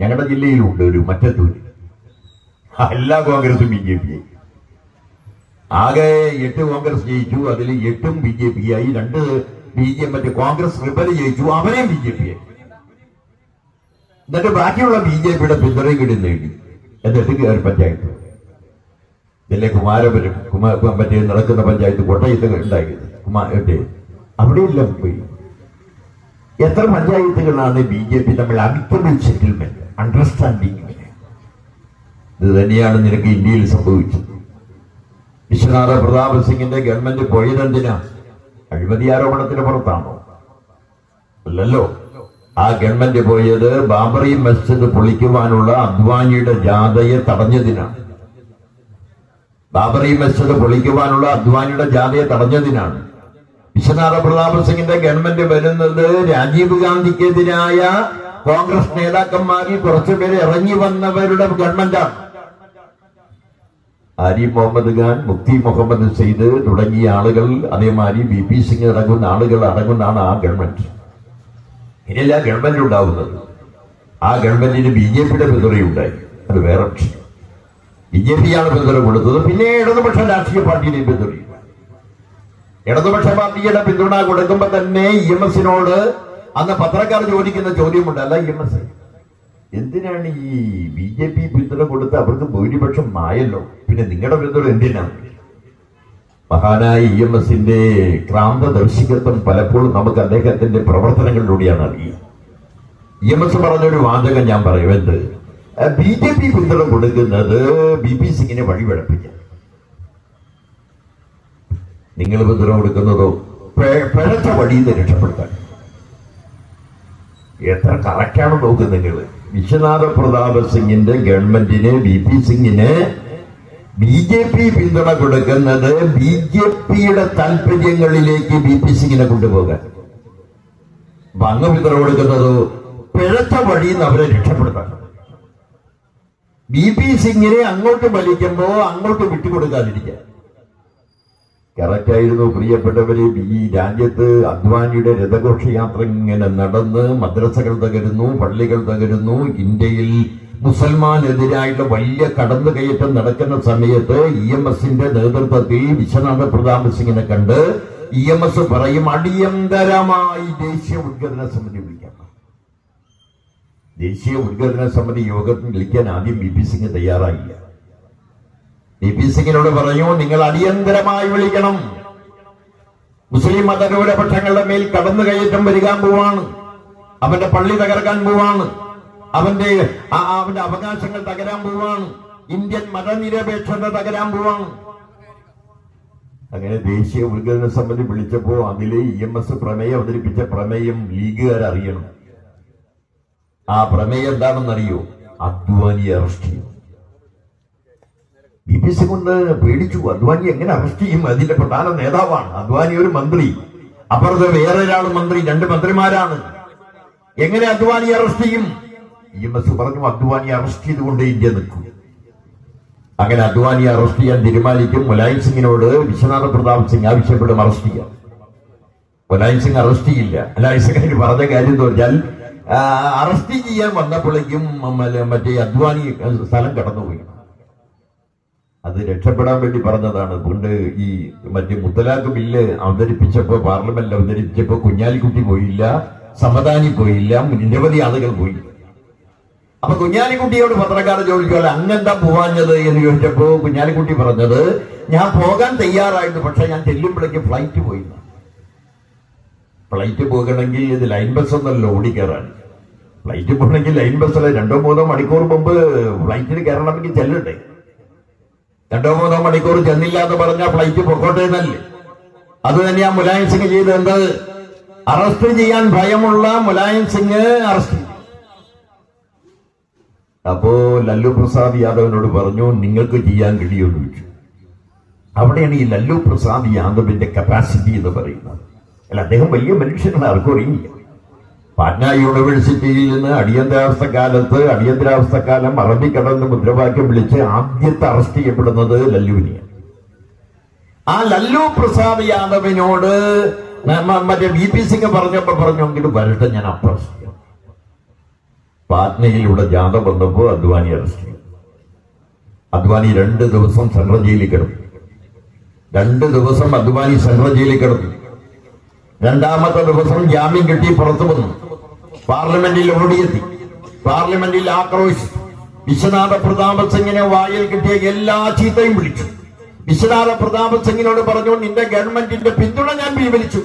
ഞങ്ങളുടെ ജില്ലയിലുണ്ട് ഒരു മറ്റത്തൂര് എല്ലാ കോൺഗ്രസും ബി ജെ പി ആകെ എട്ട് കോൺഗ്രസ് ജയിച്ചു അതിൽ എട്ടും ബി ജെ പി ആയി രണ്ട് ബി ജെ മറ്റേ കോൺഗ്രസ് റിബൽ ജയിച്ചു അവരെയും ബി ജെ പി ആയി എന്നിട്ട് ബാക്കിയുള്ള ബി ജെ പിയുടെ പിന്തുണയും കൂടി നേടി. എന്നിട്ട് കയറി പഞ്ചായത്ത്. ഇതിലെ കുമാരപുരം കുമാര മറ്റേ നടക്കുന്ന പഞ്ചായത്ത് കോട്ടയത്ത് ഉണ്ടായിരുന്നത് കുമാരത്തെ അവിടെയെല്ലാം പോയി. എത്ര പഞ്ചായത്തുകളാണ് ബി ജെ പി തമ്മിൽ അമിക്കബിൾ സെറ്റിൽമെന്റ് അണ്ടർസ്റ്റാൻഡിങ് ഇത് തന്നെയാണ് നിനക്ക് ഇന്ത്യയിൽ സംഭവിച്ചത്. വിശ്വനാഥ പ്രതാപ് സിംഗിന്റെ ഗവൺമെന്റ് പോയതെന്തിനാ അഴിമതി ആരോപണത്തിന് പുറത്താണോ? അല്ലല്ലോ. ആ ഗവൺമെന്റ് പോയത് ബാബറി മസ്ജിദ് പൊളിക്കുവാനുള്ള അദ്വാനിയുടെ ജാഥയെ തടഞ്ഞതിനാണ് ബാബറി മസ്ജിദ് പൊളിക്കുവാനുള്ള അദ്വാനിയുടെ ജാഥയെ തടഞ്ഞതിനാണ് വിശ്വനാഥ പ്രതാപ് സിംഗിന്റെ ഗവൺമെന്റ് വരുന്നത് രാജീവ് ഗാന്ധിക്കെതിരായ കോൺഗ്രസ് നേതാക്കന്മാരിൽ കുറച്ചുപേര് ഇറങ്ങി വന്നവരുടെ ഗവൺമെന്റാണ് അരി മുഹമ്മദ് ഖാൻ മുക്തി മുഹമ്മദ് സെയ്ദ് തുടങ്ങിയ ആളുകൾ അതേമാതിരി ബി പി സിംഗ് അടങ്ങുന്ന ആളുകൾ അടങ്ങുന്നതാണ് ആ ഗവൺമെന്റ്. ഇനിയല്ല ഗവൺമെന്റ് ഉണ്ടാവുന്നത്. ആ ഗവൺമെന്റിന് ബി ജെ പിയുടെ പിന്തുണയുണ്ടായി അത് വേറെ ബി ജെ പിയാണ് പിന്തുണ കൊടുത്തത്. പിന്നെ ഇടതുപക്ഷ രാഷ്ട്രീയ പാർട്ടിയുടെ പിന്തുണയുണ്ട് ഇടതുപക്ഷ പാർട്ടിയുടെ പിന്തുണ കൊടുക്കുമ്പോ തന്നെ ഇ എം എസിനോട് അന്ന് പത്രക്കാർ ചോദിക്കുന്ന ചോദ്യമുണ്ട് അല്ല ഇ എം എസ്. എന്തിനാണ് ഈ ബി ജെ പി പിന്തുണ കൊടുത്ത് അവർക്ക് ഭൂരിപക്ഷം ആയല്ലോ? പിന്നെ നിങ്ങളുടെ പിന്തുണ എന്തിനാണ് മഹാനായ ഇ എം എസിന്റെ ക്രാന്തദർശികത്വം പലപ്പോഴും നമുക്ക് അദ്ദേഹത്തിന്റെ പ്രവർത്തനങ്ങളിലൂടെയാണ് അറിയുക. ഇ എം എസ് പറഞ്ഞൊരു വാചകം ഞാൻ പറയും എന്ത്? ബി ജെ പി പിന്തുണ കൊടുക്കുന്നത് ബി പി സിംഗിനെ വഴിപഴപ്പിക്കാൻ നിങ്ങൾ പിന്തുണ കൊടുക്കുന്നതോ? പിഴച്ച വഴിയിൽ രക്ഷപ്പെടുത്താൻ. എത്ര കറക്റ്റാണ് നോക്ക് നിങ്ങൾ വിശ്വനാഥ പ്രതാപ സിംഗിന്റെ ഗവൺമെന്റിന് ബി പി സിംഗിന് ബി ജെ പി പിന്തുണ കൊടുക്കുന്നത് ബി ജെ പിയുടെ താല്പര്യങ്ങളിലേക്ക് ബി പി സിംഗിനെ കൊണ്ടുപോകാൻ. ഭംഗ പിന്തുണ കൊടുക്കുന്നതോ പിഴച്ച വഴിയിൽ നിന്ന് അവരെ രക്ഷപ്പെടുത്താൻ. ബി പി സിംഗിനെ അങ്ങോട്ട് വലിക്കുമ്പോ അങ്ങോട്ട് വിട്ടുകൊടുക്കാതിരിക്കാൻ. കറക്റ്റ് ആയിരുന്നു പ്രിയപ്പെട്ടവര് ഈ രാജ്യത്ത് അദ്വാനിയുടെ രഥഘോഷയാത്ര ഇങ്ങനെ നടന്ന് മദ്രസകൾ തകരുന്നു പള്ളികൾ തകരുന്നു. ഇന്ത്യയിൽ മുസൽമാനെതിരായിട്ടുള്ള വലിയ കടന്നു കയറ്റം നടക്കുന്ന സമയത്ത് ഇ എം എസിന്റെ നേതൃത്വത്തിൽ വിശ്വനാഥ പ്രതാപ് സിംഗിനെ കണ്ട് ഇ എം എസ് പറയും അടിയന്തരമായി ദേശീയ ഉദ്ഘാടന സമിതി വിളിക്കണം ദേശീയ ഉദ്ഘാടന സമിതി യോഗത്തിൽ വിളിക്കാൻ ആദ്യം ബി പി സിംഗ് തയ്യാറായില്ല. ബി പി സിംഗിനോട് പറഞ്ഞു നിങ്ങൾ അടിയന്തരമായി വിളിക്കണം. മുസ്ലിം മതന്യൂനപക്ഷങ്ങളുടെ മേൽ കടന്നു കയറ്റം വരികാൻ പോവാണ്. അവന്റെ പള്ളി തകർക്കാൻ പോവാണ്. അവന്റെ അവന്റെ അവകാശങ്ങൾ തകരാൻ പോവാണ്. ഇന്ത്യൻ മതനിരപേക്ഷത തകരാൻ പോവാണ്. അങ്ങനെ ദേശീയ ഉദ്ഘാടന സമിതി വിളിച്ചപ്പോ അതിൽ ഇ എം എസ് പ്രമേയം അവതരിപ്പിച്ച പ്രമേയം ലീഗുകാർ അറിയണം. ആ പ്രമേയം എന്താണെന്നറിയോ? അദ്വാനി അറസ്റ്റ് ചെയ്യും ബി പി സി കൊണ്ട് പേടിച്ചു. അദ്വാനി എങ്ങനെ അറസ്റ്റ് ചെയ്യും? അതിന്റെ പ്രധാന നേതാവാണ്. അദ്വാനി ഒരു മന്ത്രി. അപ്പുറത്ത് വേറെ ഒരാൾ മന്ത്രി. രണ്ട് മന്ത്രിമാരാണ്. എങ്ങനെ അദ്വാനി അറസ്റ്റ് ചെയ്യും? ഇ എം എസ് പറഞ്ഞു അദ്വാനി അറസ്റ്റ് ചെയ്തുകൊണ്ട് ഇന്ത്യ നിൽക്കും. അങ്ങനെ അദ്വാനി അറസ്റ്റ് ചെയ്യാൻ തീരുമാനിക്കും. മുലായം സിംഗിനോട് വിശ്വനാഥ പ്രതാപ് സിംഗ് ആവശ്യപ്പെടും അറസ്റ്റ് ചെയ്യാം മുലായം സിംഗ് അറസ്റ്റ് ചെയ്യില്ല. മുലായം സിംഗ് പറഞ്ഞ കാര്യം എന്ന് പറഞ്ഞാൽ അറസ്റ്റ് ചെയ്യാൻ വന്നപ്പോഴേക്കും മറ്റേ അദ്വാനി സ്ഥലം കടന്നുപോയി. അത് രക്ഷപ്പെടാൻ വേണ്ടി പറഞ്ഞതാണ്. പണ്ട് ഈ മറ്റേ മുത്തലാഖ് ബില്ല് അവതരിപ്പിച്ചപ്പോ പാർലമെന്റിൽ അവതരിപ്പിച്ചപ്പോ കുഞ്ഞാലിക്കുട്ടി പോയില്ല സമദാനി പോയില്ല നിരവധി ആളുകൾ പോയി. അപ്പൊ കുഞ്ഞാലിക്കുട്ടിയോട് പത്രക്കാരെ ചോദിക്കുമല്ലോ അങ്ങെന്താ പോവാഞ്ഞത്? എന്ന് ചോദിച്ചപ്പോ കുഞ്ഞാലിക്കുട്ടി പറഞ്ഞത് ഞാൻ പോകാൻ തയ്യാറായിരുന്നു പക്ഷെ ഞാൻ ചെല്ലുമ്പോഴേക്ക് ഫ്ലൈറ്റ് പോയി ഫ്ലൈറ്റ് പോകണമെങ്കിൽ ഇത് ലൈൻ ബസ് ഒന്നല്ലോ ഓടിക്കയറാൻ ഫ്ലൈറ്റ് പോകണമെങ്കിൽ ലൈൻ ബസ്സിൽ രണ്ടോ മൂന്നോ മണിക്കൂർ മുമ്പ് ഫ്ലൈറ്റിന് കയറണമെങ്കിൽ ചെല്ലണ്ടേ? രണ്ടോ മൂന്നോ മണിക്കൂർ ചെന്നില്ല എന്ന് പറഞ്ഞ ഫ്ലൈറ്റ് പൊക്കോട്ടെ എന്നല്ലേ? അത് തന്നെയാ മുലായം സിംഗ് ചെയ്തത്. അറസ്റ്റ് ചെയ്യാൻ ഭയമുള്ള മുലായം സിംഗ് അറസ്റ്റ് അപ്പോ ലല്ലു പ്രസാദ് യാദവിനോട് പറഞ്ഞു നിങ്ങൾക്ക് ചെയ്യാൻ കഴിയുമെന്ന് ചോദിച്ചു. അവിടെയാണ് ഈ ലല്ലു പ്രസാദ് യാദവിന്റെ കപ്പാസിറ്റി എന്ന് പറയുന്നത്. അല്ല അദ്ദേഹം വലിയ മനുഷ്യനാണ് ആർക്കും അറിയില്ല. പാറ്റ്ന യൂണിവേഴ്സിറ്റിയിൽ നിന്ന് അടിയന്തരാവസ്ഥ കാലത്ത് അടിയന്തരാവസ്ഥ കാലം അറബിക്കടലിന് മുദ്രാവാക്യം വിളിച്ച് ആദ്യത്തെ അറസ്റ്റ് ചെയ്യപ്പെടുന്നത് ലല്ലുവിനെയാണ്. ആ ലല്ലു പ്രസാദ് യാദവിനോട് മറ്റേ വി പി സിംഗ് പറഞ്ഞപ്പോ പറഞ്ഞെങ്കിലും വരട്ടെ ഞാൻ അപ്രസ്റ്റ് ചെയ്യാം പാറ്റ്നയിലൂടെ ജാഥ വന്നപ്പോ അദ്വാനി അറസ്റ്റ് ചെയ്യും അദ്വാനി രണ്ട് ദിവസം സെൻട്രൽ ജയിലിൽ കിടന്നു. രണ്ട് ദിവസം അദ്വാനി സെൻട്രൽ ജയിലിൽ കിടന്നു. രണ്ടാമത്തെ ദിവസം ജാമ്യം കിട്ടി പുറത്തു വന്നു. പാർലമെന്റിൽ ഓടിയെത്തി പാർലമെന്റിൽ ആക്രോശിച്ചു. വിശ്വനാഥ പ്രതാപ സിംഗിനെ വായിൽ കിട്ടിയ എല്ലാ ചീത്തയും വിളിച്ചു. വിശ്വനാഥ പ്രതാപ സിംഗിനോട് പറഞ്ഞു നിന്റെ ഗവൺമെന്റിന്റെ പിന്തുണ ഞാൻ പിൻവലിച്ചു.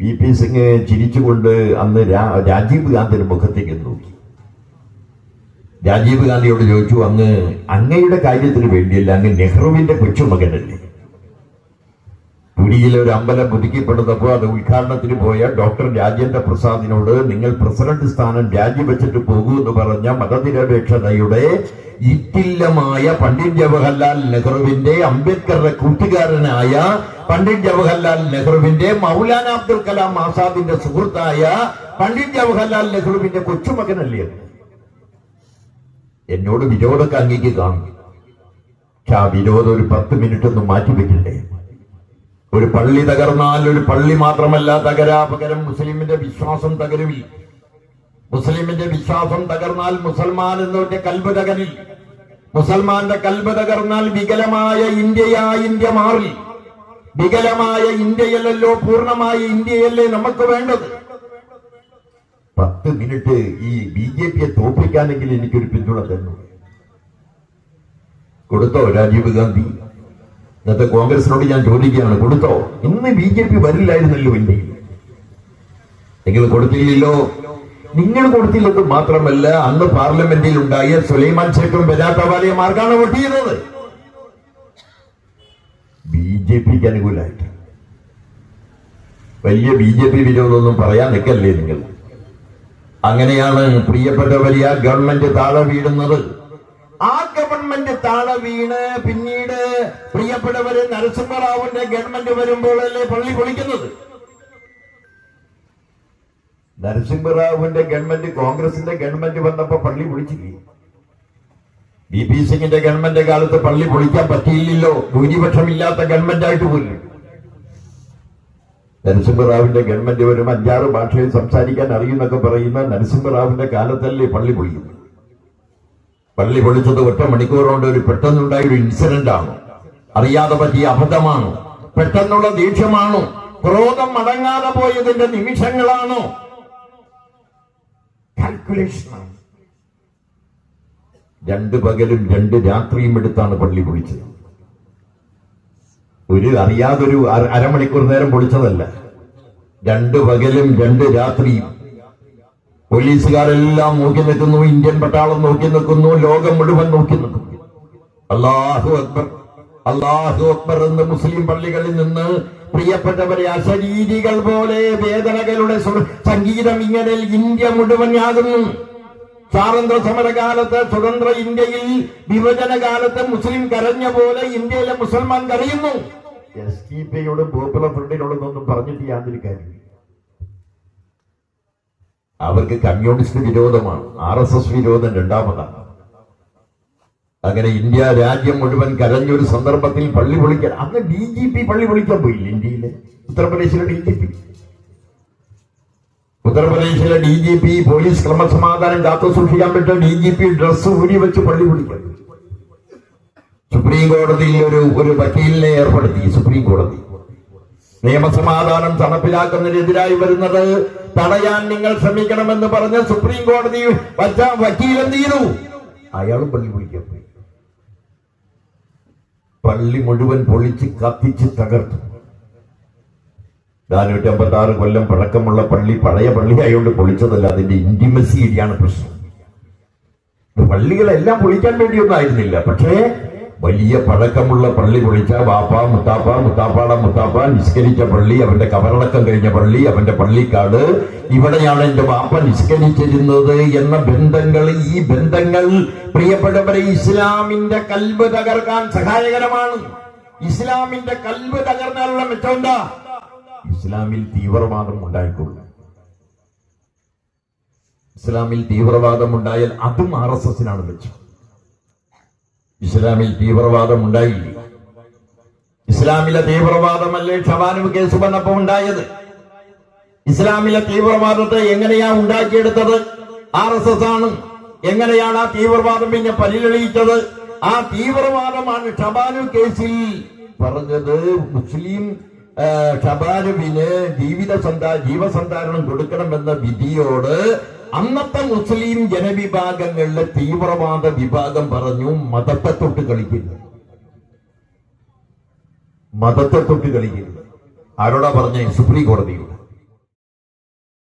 വി. പി. സിംഗ് ചിരിച്ചുകൊണ്ട് അന്ന് രാജീവ് ഗാന്ധിയുടെ മുഖത്തേക്ക് നോക്കി. രാജീവ് ഗാന്ധിയോട് ചോദിച്ചു അങ്ങ് അങ്ങയുടെ കാര്യത്തിന് വേണ്ടിയല്ല അങ്ങ് നെഹ്റുവിന്റെ കൊച്ചുമകനല്ലേ? പുരിയിലെ ഒരു അമ്പലം പുതുക്കിപ്പെടുന്നപ്പോൾ അത് ഉദ്ഘാടനത്തിന് പോയ ഡോക്ടർ രാജേന്ദ്ര പ്രസാദിനോട് നിങ്ങൾ പ്രസിഡന്റ് സ്ഥാനം രാജിവെച്ചിട്ട് പോകൂ എന്ന് പറഞ്ഞ മതനിരപേക്ഷതയുടെ ഇറ്റില്ലമായ പണ്ഡിറ്റ് ജവഹർലാൽ നെഹ്റുവിന്റെ അംബേദ്കറുടെ കൂട്ടുകാരനായ പണ്ഡിറ്റ് ജവഹർലാൽ നെഹ്റുവിന്റെ മൗലാന അബ്ദുൽ കലാം ആസാദിന്റെ സുഹൃത്തായ പണ്ഡിറ്റ് ജവഹർലാൽ നെഹ്റുവിന്റെ കൊച്ചുമകനല്ലേ? എന്നോട് വിരോധമൊക്കെ കാണും പക്ഷെ ആ വിരോധം ഒരു പത്ത് മിനിറ്റ് ഒന്ന് മാറ്റിവെക്കണ്ടേ ഒരു പള്ളി തകർന്നാൽ ഒരു പള്ളി മാത്രമല്ല തകരാ പകരം മുസ്ലിമിന്റെ വിശ്വാസം തകരുവിൽ. മുസ്ലിമിന്റെ വിശ്വാസം തകർന്നാൽ മുസൽമാൻ എന്നൊക്കെ കൽബ് തകരിൽ. മുസൽമാന്റെ കൽബ് തകർന്നാൽ വികലമായ ഇന്ത്യയാ ഇന്ത്യ മാറി വികലമായ ഇന്ത്യയല്ലല്ലോ പൂർണമായ ഇന്ത്യയല്ലേ നമുക്ക് വേണ്ടത്? പത്ത് മിനിറ്റ് ഈ ബി ജെ പിയെ തോപ്പിക്കാനെങ്കിൽ എനിക്കൊരു പിന്തുണ തന്നു. കൊടുത്തോ രാജീവ് ഗാന്ധി? ഇന്നത്തെ കോൺഗ്രസിനോട് ഞാൻ ചോദിക്കുകയാണ് കൊടുത്തോ? ഇന്ന് ബി ജെ പി വരില്ലായിരുന്നല്ലോ ഇന്ത്യയിൽ നിങ്ങൾ കൊടുത്തില്ലല്ലോ. നിങ്ങൾ കൊടുത്തില്ലെന്ന് മാത്രമല്ല അന്ന് പാർലമെന്റിൽ ഉണ്ടായ സുലൈമാൻ സേട്ടും മാർഗാണ് വോട്ട് ചെയ്തത് ബി ജെ പിക്ക് അനുകൂലമായിട്ട്. വലിയ ബി ജെ പി വിരോധമൊന്നും പറയാൻ നിൽക്കല്ലേ നിങ്ങൾ? അങ്ങനെയാണ് പ്രിയപ്പെട്ടവരെ ആ ഗവൺമെന്റ് താഴെ വീഴുന്നത്. ആ ഗവൺമെന്റ് താഴെ വീണ് പിന്നീട് പ്രിയപ്പെട്ടവര് നരസിംഹറാവുന്റെ ഗവൺമെന്റ് വരുമ്പോഴല്ലേ പള്ളി പൊളിക്കുന്നത്? നരസിംഹറാവുവിന്റെ ഗവൺമെന്റ് കോൺഗ്രസിന്റെ ഗവൺമെന്റ് വന്നപ്പോ പള്ളി പൊളിച്ചില്ലേ? ബി പി സിംഗിന്റെ ഗവൺമെന്റ് കാലത്ത് പള്ളി പൊളിക്കാൻ പറ്റിയില്ലല്ലോ. ഭൂരിപക്ഷം ഇല്ലാത്ത ഗവൺമെന്റ് ആയിട്ട് പോലും. നരസിംഹറാവിന്റെ ഗവൺമെന്റ് വരും അഞ്ചാറ് ഭാഷയിൽ സംസാരിക്കാൻ അറിയുന്നൊക്കെ പറയുന്ന നരസിംഹറാവിന്റെ കാലത്തല്ലേ പള്ളി പൊളിയുന്നത്? പള്ളി പൊളിച്ചത് ഒറ്റ മണിക്കൂർ കൊണ്ട് ഒരു പെട്ടെന്നുണ്ടായ ഒരു ഇൻസിഡന്റ് ആണ് അറിയാതെ പറ്റിയ അബദ്ധമാണ്. പെട്ടെന്നുള്ള ദേഷ്യമാണോ? ക്രോധം മടങ്ങാതെ പോയതിന്റെ നിമിഷങ്ങളാണോ? കാൽക്കുലേഷനാണ് രണ്ട് പകലും രണ്ട് രാത്രിയും എടുത്താണ് പള്ളി പൊളിച്ചത്. ഒരു അറിയാതൊരു അര- അരമണിക്കൂർ നേരം പൊളിച്ചതല്ല. രണ്ട് പകലും രണ്ട് രാത്രിയും. പോലീസുകാരെല്ലാം നോക്കി നിൽക്കുന്നു ഇന്ത്യൻ പട്ടാളം നോക്കി നിൽക്കുന്നു ലോകം മുഴുവൻ നോക്കി നിൽക്കുന്നു. അള്ളാഹു അക്ബർ. അള്ളാഹു അക്ബർ എന്ന് മുസ്ലിം പള്ളികളിൽ നിന്ന് പ്രിയപ്പെട്ടവരെ അശരീരികൾ പോലെ വേദനകളുടെ സംഗീതം ഇങ്ങനെ ഇന്ത്യ മുഴുവൻ ആകുന്നു സ്വാതന്ത്ര്യ സമരകാലത്ത് സ്വതന്ത്ര ഇന്ത്യയിൽ വിഭജന കാലത്ത് മുസ്ലിം കരഞ്ഞ പോലെ ഇന്ത്യയിലെ മുസൽമാൻ കരയുന്നു. എസ് ടി പിയോടും പോപ്പുലർ ഫ്രണ്ടിനോടും ഒന്നും പറഞ്ഞിട്ട് യാതൊരു കാര്യമില്ല. അവർക്ക് കമ്മ്യൂണിസ്റ്റ് വിരോധമാണ്. ആർ എസ് എസ് വിരോധം രണ്ടാമതാണ്. അങ്ങനെ ഇന്ത്യ രാജ്യം മുഴുവൻ കരഞ്ഞൊരു സന്ദർഭത്തിൽ പള്ളി പൊളിക്കാൻ അന്ന് ഡി ജി പി പള്ളി പൊളിക്കാൻ പോയില്ല ഇന്ത്യയിലെ? ഉത്തർപ്രദേശിലെ ഡി ജി പി. ഉത്തർപ്രദേശിലെ ഡി ജി പി പോലീസ് ക്രമസമാധാനം കാത്തു സൂക്ഷിക്കാൻ പറ്റും ഡി ജി പി ഡ്രസ് ഊരി വെച്ച് പള്ളി പൊളിക്കാൻ. സുപ്രീം കോടതിയിൽ ഒരു ഒരു വക്കീലിനെ ഏർപ്പെടുത്തി സുപ്രീം കോടതി. നിയമസമാധാനം നടപ്പിലാക്കുന്നതിനെതിരായി വരുന്നത് തടയാൻ നിങ്ങൾ ശ്രമിക്കണമെന്ന് പറഞ്ഞ് സുപ്രീം കോടതി എന്ത് ചെയ്തു? അയാളും പള്ളി പൊളിക്കാൻ. പോയി പള്ളി മുഴുവൻ പൊളിച്ച് കത്തിച്ച് തകർത്തു. നാനൂറ്റി അമ്പത്തി ആറ് കൊല്ലം പഴക്കമുള്ള പള്ളി പഴയ പള്ളി ആയതുകൊണ്ട് പൊളിച്ചതല്ല അതിന്റെ ഇന്റിമസിയിലാണ് പ്രശ്നം. പള്ളികളെല്ലാം പൊളിക്കാൻ വേണ്ടിയൊന്നും ആയിരുന്നില്ല. പക്ഷേ വലിയ പഴക്കമുള്ള പള്ളി പൊളിച്ച വാപ്പ മുത്താപ്പ മുത്താപ്പാട മുത്താപ്പ നിസ്കരിച്ച പള്ളി അവന്റെ കബറടക്കം കഴിഞ്ഞ പള്ളി അവന്റെ പള്ളിക്കാട്. ഇവിടെയാണ് എന്റെ വാപ്പ നിസ്കരിച്ചിരുന്നത് എന്ന ബന്ധങ്ങൾ. ഈ ബന്ധങ്ങൾ പ്രിയപ്പെട്ടവരെ ഇസ്ലാമിന്റെ കൽബ് തകർക്കാൻ സഹായകരമാണ്. ഇസ്ലാമിന്റെ കൽബ് തകർന്നാലുള്ള മെച്ചമുണ്ടാ ഇസ്ലാമിൽ തീവ്രവാദം ഉണ്ടായിക്കൊള്ളു ഇസ്ലാമിൽ തീവ്രവാദം ഉണ്ടായാൽ അതും ആർ എസ് എസിനാണ് മെച്ചം. ഇസ്ലാമിൽ തീവ്രവാദം ഉണ്ടായില്ല ഇസ്ലാമിലെ തീവ്രവാദമല്ലേ ഷവാനു കേസ് വന്നപ്പോ ഉണ്ടായത്? ഇസ്ലാമിലെ തീവ്രവാദത്തെ എങ്ങനെയാ ഉണ്ടാക്കിയെടുത്തത്? ആർ എസ് എസ് ആണ്. എങ്ങനെയാണ് ആ തീവ്രവാദം പിന്നെ പരിലളിയിച്ചത്? ആ തീവ്രവാദമാണ് ഷബാനു കേസിൽ പറഞ്ഞത്. മുസ്ലിം ഷബാനുവിന് ജീവിത സന്താ ജീവസന്ധാരണം കൊടുക്കണമെന്ന വിധിയോട് അന്നത്തെ മുസ്ലിം ജനവിഭാഗങ്ങളിലെ തീവ്രവാദ വിഭാഗം പറഞ്ഞു മതത്തെ തൊട്ട് കളിക്കുന്നു മതത്തെ തൊട്ട് കളിക്കുന്നു ആരോടാ പറഞ്ഞേ? സുപ്രീം കോടതിയോട്